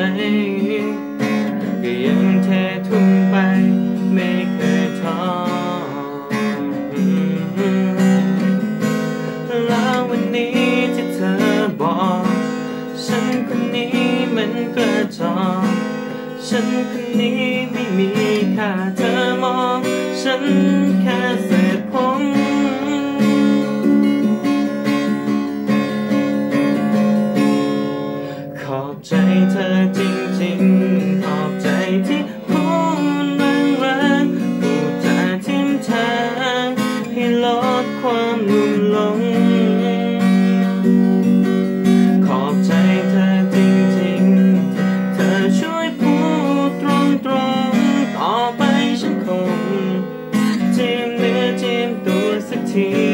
ก็ยังเททุ่มไปไม่เคยท้อแล้ววันนี้ที่เธอบอก ฉันคนนี้มันกระจอกฉันคนนี้ไม่มีค่าเธอมอง ฉันแค่เศษผม ตั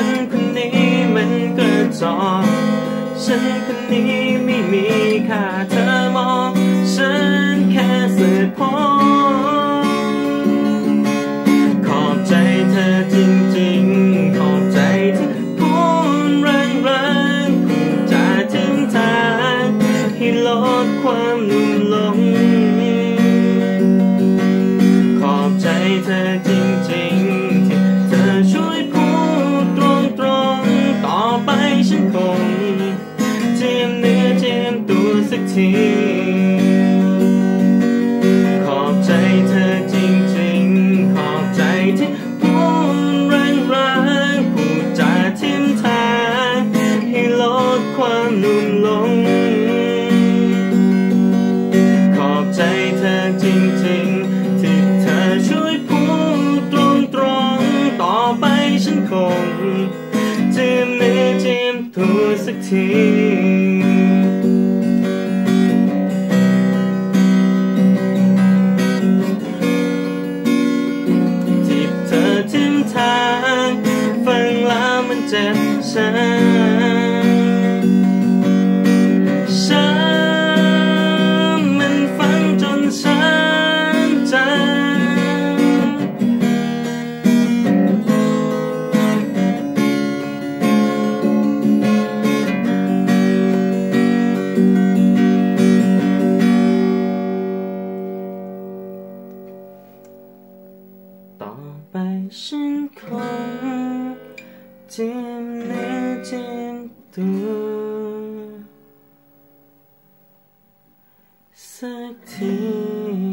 ฉันคนนี้มันกระจอกฉันคนนี้ไม่มีค่าเธอมอง ฉันแค่เสื่อพอ ทีขอบใจเธอจริงๆ ขอบใจที่พูดแรงๆพูดจาทิมทางให้ลดความลุ่มหลง ขอบใจเธอจริงๆ ที่เธอช่วยพูดตรงๆ ต่อไปฉันคงจียมเนื้อเจียมตัวสักที ช้ำมันฟังจนช้ำใจ ต่อไปฉันคงจิ้มเนื้อจิ้ มตัวสักที